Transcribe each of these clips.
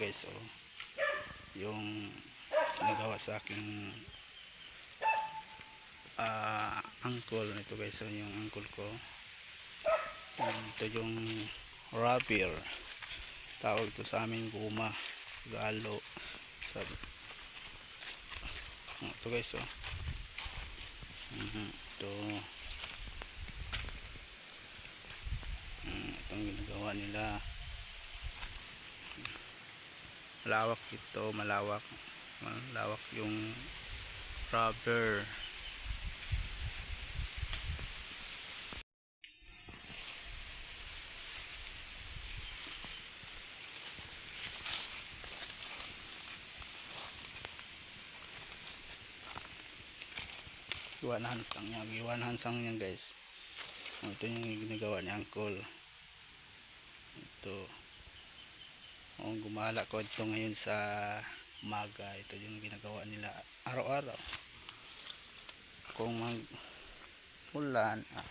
guys oh. yung nagawa sa aking ah uncle ito guys oh, yung uncle ko. Yan, ito yung rubber. Tawag ito sa amin guma galo sa Oh, ito guys oh. Mhm, ito. Mm, itong ginagawa nila malawak ito malawak malawak yung rubber. Iwan hansang niya. Iwan hansang niya guys. Ito yung ginagawa ni uncle. Ito oh, gumala ko ito ngayon sa umaga. Ito yung ginagawa nila araw-araw. Kung mag ulan ah,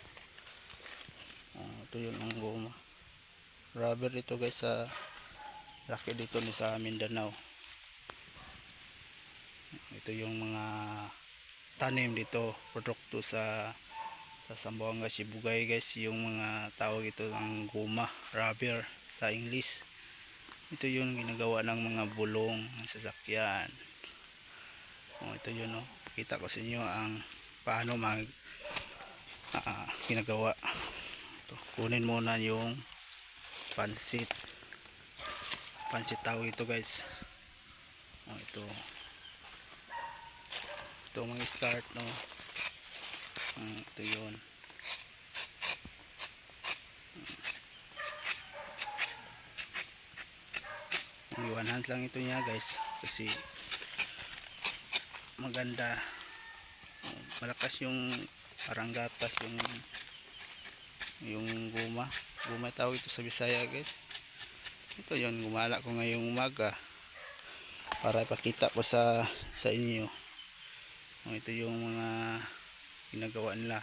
oh, ito yung ang guma. Rubber ito guys sa laki dito ni sa Mindanao. Ito yung mga tanim dito produkto sa sa Sambuanga Sibugay guys. Yung mga tawag ito ang guma rubber sa English ito yung ginagawa ng mga bulong ng sasakyan. Oh, ito yun oh. kita ko sa inyo ang paano mag ah, ginagawa. Ito, kunin muna yung pansit. Pansit tawag ito guys. Oh, ito. Ito mga start no. Mm, ito yun iwan hand lang ito niya guys. Kasi maganda. Malakas yung parang gatas yung yung guma. Guma tawag ito sa Bisaya guys. Ito yun gumala ko ngayong umaga para ipakita ko sa sa inyo. Oh, ito yung mga ginagawa nila.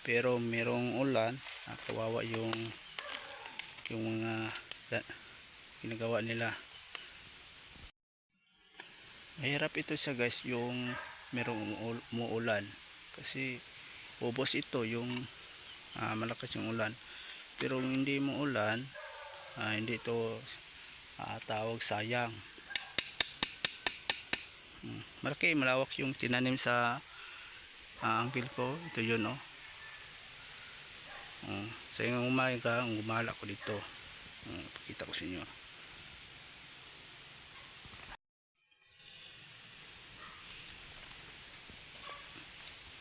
Pero merong ulan ah, kawawa yung yung mga ginagawa nila. Mahirap ito siya guys yung merong umu- umuulan. Kasi ubos ito yung ah, malakas yung ulan. Pero kung hindi mo ulan ah, hindi ito ah, tawag sayang. Hmm, malaki malawak yung tinanim sa ah, ang bill ko. Ito yun oh. Oh, sa yung umaga gumala ko dito. Oh, pakita ko sa inyo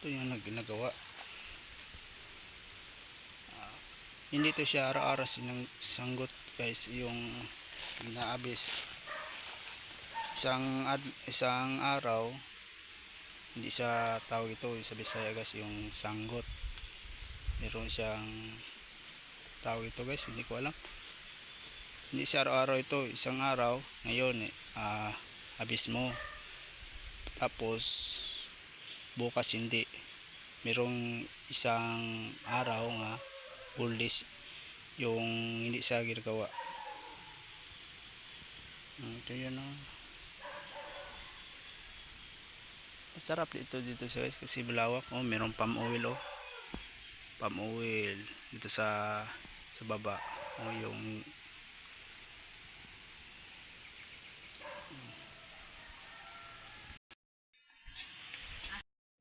ito yung nag- ginagawa Ah, hindi to siya araw-araw sinang sanggot guys yung inaabis isang ad- isang araw hindi siya tawag ito sa Bisaya guys yung sanggot. Meron siyang tawag ito guys hindi ko alam. Hindi siya araw-araw ito isang araw ngayon eh, ah, abis mo. Tapos bukas hindi merong isang araw nga bullis yung hindi siya ginagawa Hmm, ito yun oh. Masarap dito dito sa guys kasi malawak oh, merong palm oil oh. Palm oil dito sa sa baba. Oh, yung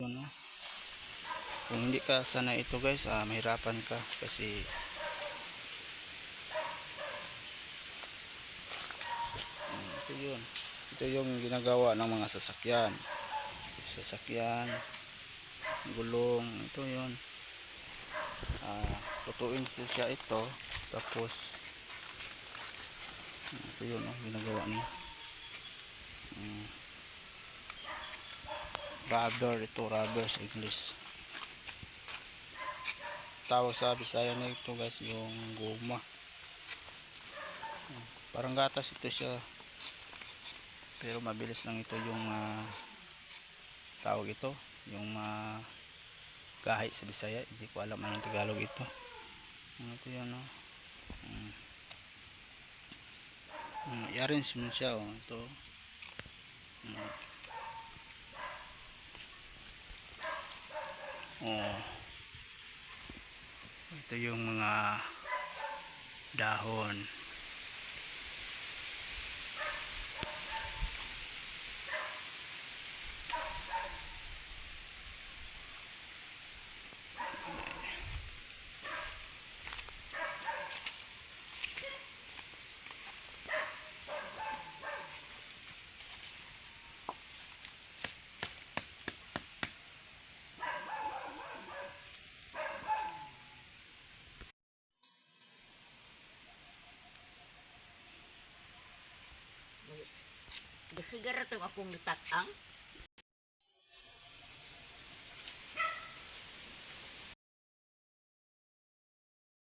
Oh. Kung hindi ka sana ito guys, ah, mahirapan ka kasi Hmm, ito yun. Ito yung ginagawa ng mga sasakyan sasakyan gulong ito yun ah tutuin siya ito tapos ito yun oh, ginagawa niya mm. Rubber ito rubber sa English tawag sa Bisaya na ito guys yung goma parang gatas ito siya pero mabilis lang ito yung ah, tawag ito yung mga gahi sa Bisaya hindi ko alam anong Tagalog ito ano ito yan oh. Mm. Mm, i-arrange mo siya oh. Ito. Mm. Oh. Ito yung mga dahon. Gasigara itong akong nitatang.